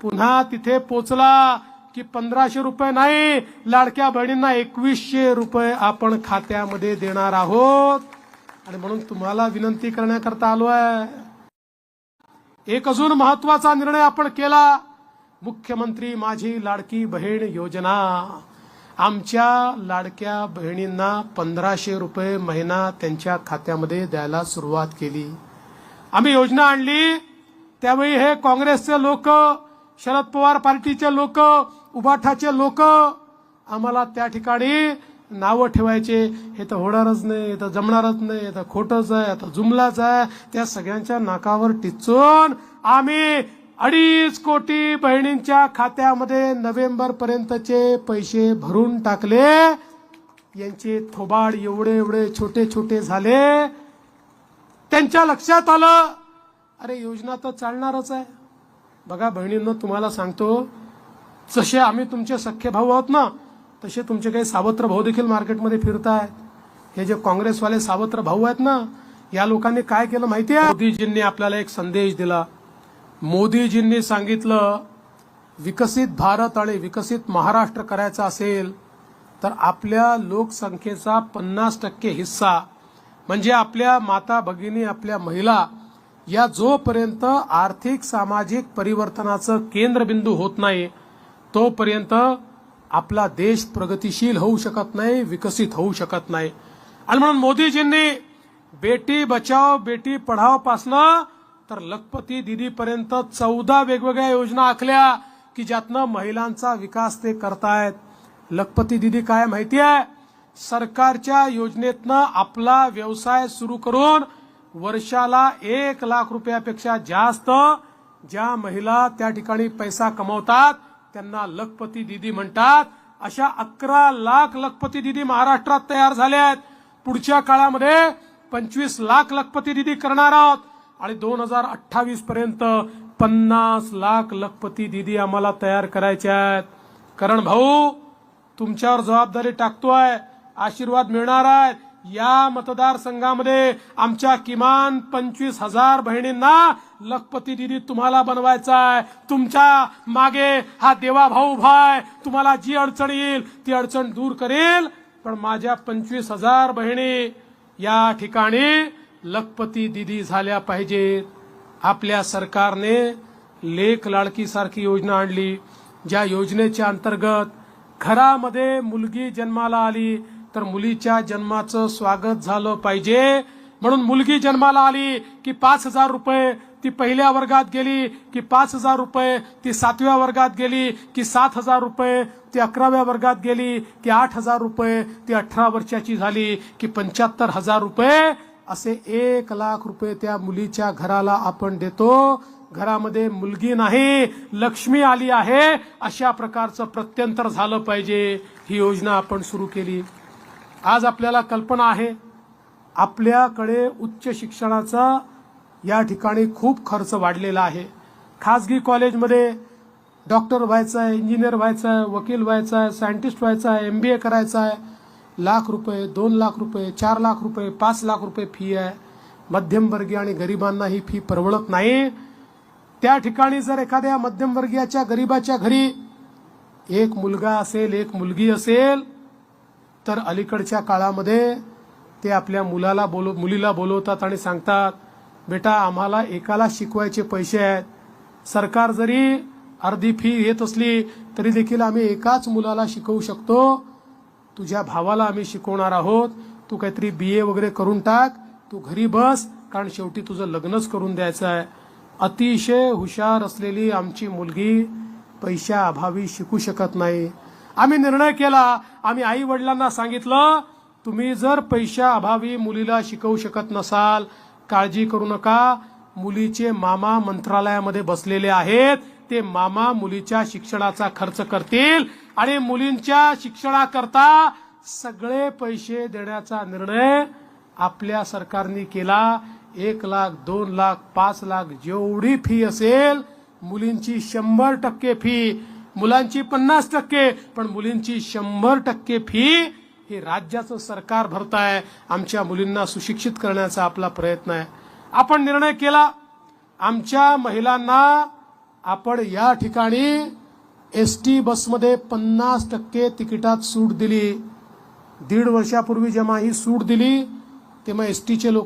पुन्हा तिथे पोचला की पंधराशे रुपये नाही लाडक्या बहिणींना एकवीसशे रुपये आपण खात्यामध्ये देणार आहोत. आणि म्हणून तुम्हाला विनंती करण्याकरता आलो आहे. एक अजून महत्त्वाचा निर्णय आपण केला. मुख्यमंत्री माझी लाडकी बहीण योजना. आमच्या लाडक्या बहिणींना पंधराशे रुपये महिना त्यांच्या खात्यामध्ये द्यायला सुरुवात केली. आम्ही योजना आणली. त्यावेळी हे काँग्रेसचे लोक शरद पवार पार्टीचे लोक उबाठाचे लोक आम्हाला त्या ठिकाणी नावं ठेवायचे. हे तर होणारच नाही हे तर जमणारच नाही हे तर खोटंच आहे आता जुमलाच आहे. त्या सगळ्यांच्या नाकावर टिचून आम्ही अडीच कोटी बहिणींच्या खात्यामध्ये नोव्हेंबर पर्यंतचे पैसे भरून टाकले. यांचे थोबाड एवढे एवढे छोटे छोटे झाले. त्यांच्या लक्षात आलं अरे योजना तर चालणारच आहे. बघा बहिणींना तुम्हाला सांगतो जसे आम्ही तुमचे सख्खे भाऊ आहोत ना तसे तुमचे काही सावत्र भाऊ देखील मार्केटमध्ये फिरतायत हे जे काँग्रेसवाले सावत्र भाऊ आहेत ना या लोकांनी काय केलं माहिती आहे मोदीजींनी आपल्याला एक संदेश दिला. मोदीजींनी सांगितलं विकसित भारत आणि विकसित महाराष्ट्र करायचा असेल तर आपल्या लोकसंख्येचा पन्नास टक्के हिस्सा म्हणजे आपल्या माता भगिनी आपल्या महिला या जोपर्यंत आर्थिक सामाजिक परिवर्तनाचं केंद्रबिंदू होत नाही तोपर्यंत आपला देश प्रगतिशील होऊ शकत नाही विकसित होऊ शकत नाही. आणि म्हणून मोदीजींनी बेटी बचाव बेटी पढाव पासनं तर लखपती दिदीपर्यंत चौदा वेगवेगळ्या योजना आखल्या की ज्यातनं महिलांचा विकास ते करतायत. लखपती दिदी काय माहिती आहे सरकारच्या योजनेतनं आपला व्यवसाय सुरू करून वर्षाला एक लाख रुपयापेक्षा जास्त ज्या महिला त्या ठिकाणी पैसा कमवतात त्यांना लखपती दिदी म्हणतात. अशा अकरा लाख लखपती दिदी महाराष्ट्रात तयार झाल्या आहेत पुढच्या काळामध्ये पंचवीस लाख लखपती दिदी करणार आहोत. आणि दोन हजार अठ्ठावीस पर्यंत पन्नास लाख लखपती दिदी आम्हाला तयार करायच्या आहेत. कारण भाऊ तुमच्यावर जबाबदारी टाकतोय. आशीर्वाद मिळणार आहेत. या मतदारसंघामध्ये आमच्या किमान पंचवीस हजार बहिणींना लखपती दिदी तुम्हाला बनवायचा आहे. तुमच्या मागे हा देवा भाऊ तुम्हाला जी अडचण येईल ती अडचण दूर करेल. पण माझ्या पंचवीस हजार बहिणी या ठिकाणी लखपती दिदी झाल्या पाहिजेत. आपल्या सरकारने लेख लाडकीसारखी योजना आणली. ज्या योजनेच्या अंतर्गत घरामध्ये मुलगी जन्माला आली तर मुलीच्या जन्माचं स्वागत झालं पाहिजे. म्हणून मुलगी जन्माला आली की पाच हजार रुपये ती पहिल्या वर्गात गेली की पाच हजार रुपये ती सातव्या वर्गात गेली की सात हजार रुपये ती अकराव्या वर्गात गेली की आठ हजार रुपये ती अठरा वर्षाची झाली की पंच्याहत्तर हजार रुपये असे एक लाख रुपये त्या मुलीच्या घराला आपण देतो. घरामध्ये मुलगी नाही लक्ष्मी आली आहे अशा प्रकारचं प्रत्यंतर झालं पाहिजे. ही योजना आपण सुरू केली. आज आपल्याला कल्पना आहे आपल्याकडे उच्च शिक्षणाचा या ठिकाणी खूप खर्च वाढलेला आहे. खाजगी कॉलेजमध्ये डॉक्टर व्हायचं आहे इंजिनियर व्हायचं आहे वकील व्हायचं आहे सायंटिस्ट व्हायचं आहे एम बी ए करायचं आहे. लाख रुपये दोन लाख रुपये चार लाख रुपये पाच लाख रुपये फी आहे. मध्यमवर्गीय आणि गरिबांना ही फी परवडत नाही. त्या ठिकाणी जर एखाद्या मध्यमवर्गीयाच्या गरिबाच्या घरी एक मुलगा असेल एक मुलगी असेल तर अलीकडच्या काळामध्ये ते आपल्या मुलाला बोलव मुलीला बोलवतात आणि सांगतात बेटा आम्हाला एकाला शिकवायचे पैसे आहेत. सरकार जरी अर्धी फी येत असली तरी देखील आम्ही एकाच मुलाला शिकवू शकतो. तुझ्या भावाला आम्ही शिकवणार आहोत. तू काहीतरी बी ए वगैरे करून टाक. तू घरी बस कारण शेवटी तुझं लग्नच करून द्यायचं आहे. अतिशय हुशार असलेली आमची मुलगी पैशाअभावी शिकू शकत नाही. आम्ही निर्णय केला. आम्ही आई वडिलांना सांगितलं तुम्ही जर पैशा अभावी मुलीला शिकवू शकत नसाल काळजी करू नका. मुलीचे मामा मंत्रालयामध्ये बसलेले आहेत. ते मामा मुलीच्या शिक्षणाचा खर्च करतील आणि मुलींच्या शिक्षणाकरता सगळे पैसे देण्याचा निर्णय आपल्या सरकारने केला. एक लाख दोन लाख पाच लाख जेवढी फी असेल मुलींची शंभर टक्के फी मुलांची पन्नास टक्के पण मुलींची शंभर टक्के फी हे राज्याचं सरकार भरत आहे आमच्या मुलींना सुशिक्षित करण्याचा आपला प्रयत्न आहे. आपण निर्णय केला. आमच्या महिलांना आपण या ठिकाणी एस टी बसमध्ये पन्नास टक्के तिकिटात सूट दिली. दीड वर्षापूर्वी जेव्हा ही सूट दिली तेव्हा एस टीचे लोक